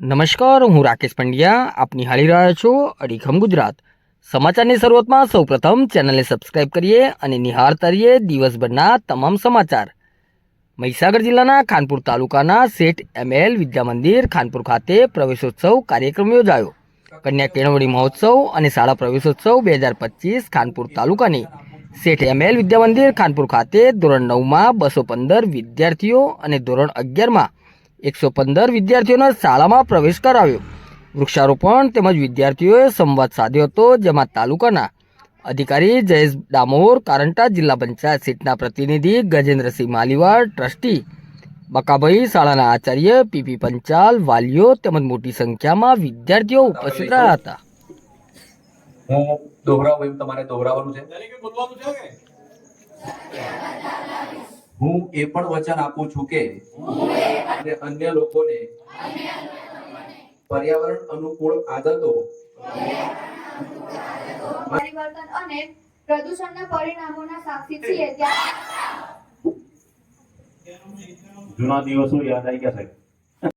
નમસ્કાર, હું રાકેશ પંડ્યા. આપ નિહાળી રહ્યા છો અડીખમ ગુજરાત. સમાચારની શરૂઆતમાં સૌપ્રથમ ચેનલને સબસ્ક્રાઇબ કરીએ અને નિહાળતા રહીએ દિવસભરના તમામ સમાચાર. મહીસાગર જિલ્લાના ખાનપુર તાલુકાના શેઠ એમએલ વિદ્યા મંદિર, ખાનપુર ખાતે પ્રવેશોત્સવ કાર્યક્રમ યોજાયો. કન્યા કેળવણી મહોત્સવ અને શાળા પ્રવેશોત્સવ બે હજાર પચીસ ખાનપુર તાલુકાની શેઠ એમએલ વિદ્યા મંદિર, ખાનપુર ખાતે ધોરણ નવમાં બસો પંદર વિદ્યાર્થીઓ અને ધોરણ અગિયારમાં એકસો પંદર વિદ્યાર્થીઓને શાળામાં પ્રવેશ કરાવ્યો. વૃક્ષારોપણ તેમજ વિદ્યાર્થીઓએ સંવાદ સાધ્યો હતો જેમાં તાલુકાના અધિકારી જયેશ ડામોર કારંટા જિલ્લા પંચાયત સીટના પ્રતિનિધિ ગજેન્દ્રસિંહ માલીવાડ ટ્રસ્ટી બકાભાઈ શાળાના આચાર્ય પીપી પંચાલ વાલીઓ તેમજ મોટી સંખ્યામાં વિદ્યાર્થીઓ ઉપસ્થિત રહ્યા હતા. હું દોહરાવું એમ તમારે દોહરાવવાનું છે? હું એ પણ વચન આપું છું કે અને અન્ય લોકોને પર્યાવરણ અનુકૂળ આદતો. પરિવર્તન અને પ્રદૂષણના પરિણામોના સાક્ષી છીએ ત્યાં જૂના દિવસો યાદ આવી ગયા સાહેબ.